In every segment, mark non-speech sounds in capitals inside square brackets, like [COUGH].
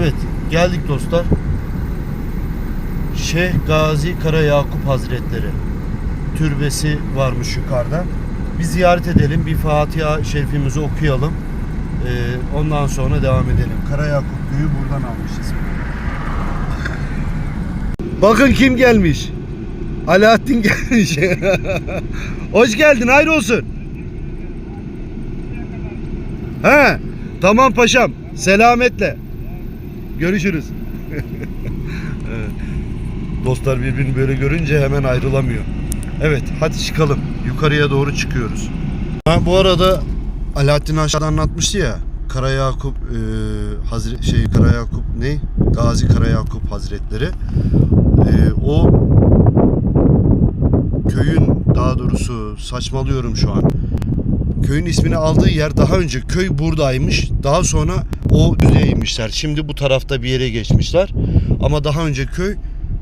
Evet geldik dostlar. Şeyh Gazi Kara Yakup Hazretleri türbesi varmış yukarıda. Bir ziyaret edelim, bir Fatiha şerifimizi okuyalım. Ee, ondan sonra devam edelim. Kara Yakup köyü buradan almış ismini. Bakın kim gelmiş. Alaaddin gelmiş. [LAUGHS] Hoş geldin, hayır olsun. He, tamam paşam. Selametle. Görüşürüz. [LAUGHS] Dostlar birbirini böyle görünce hemen ayrılamıyor. Evet, hadi çıkalım. Yukarıya doğru çıkıyoruz. Ha, bu arada Alaaddin aşağıda anlatmıştı ya. Kara Yakup e, Hazre, şey Kara Yakup ne? Gazi Kara Yakup Hazretleri. E, o köyün daha doğrusu saçmalıyorum şu an. Köyün ismini aldığı yer daha önce köy buradaymış. Daha sonra o düzeye inmişler. Şimdi bu tarafta bir yere geçmişler. Ama daha önce köy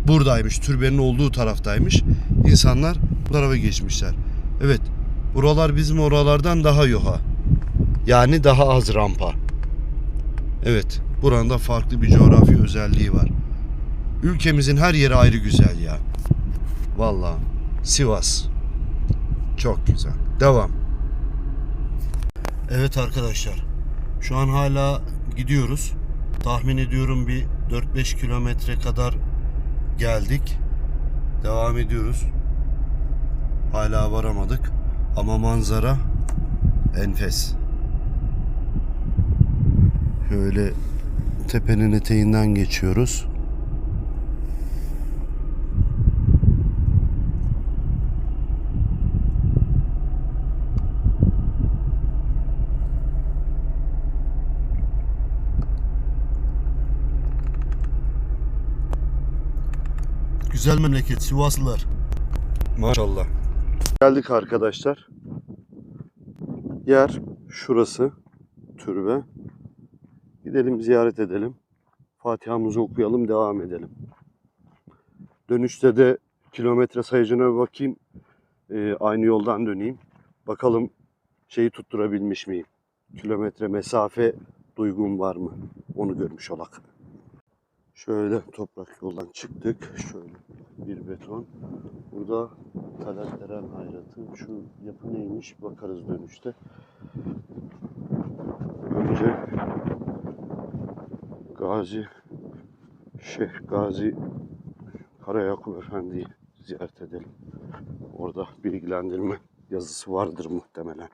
buradaymış. Türbenin olduğu taraftaymış. İnsanlar bu tarafa geçmişler. Evet. Buralar bizim oralardan daha yoha. Yani daha az rampa. Evet. Buranın da farklı bir coğrafi özelliği var. Ülkemizin her yeri ayrı güzel ya. Vallahi Sivas. Çok güzel. Devam. Evet arkadaşlar. Şu an hala gidiyoruz. Tahmin ediyorum bir 4-5 kilometre kadar geldik. Devam ediyoruz. Hala varamadık. Ama manzara enfes. Şöyle tepenin eteğinden geçiyoruz. Güzel memleket Sivaslılar. Maşallah. Geldik arkadaşlar. Yer şurası. Türbe. Gidelim ziyaret edelim. Fatiha'mızı okuyalım devam edelim. Dönüşte de kilometre sayacına bir bakayım. Ee, aynı yoldan döneyim. Bakalım şeyi tutturabilmiş miyim? Kilometre mesafe duygum var mı? Onu görmüş olak. Şöyle toprak yoldan çıktık. Şöyle bir beton. Burada Talat Eren Hayratı. Şu yapı neymiş bakarız dönüşte. Önce Gazi Şeyh Gazi Karayakup Efendi'yi ziyaret edelim. Orada bilgilendirme yazısı vardır muhtemelen.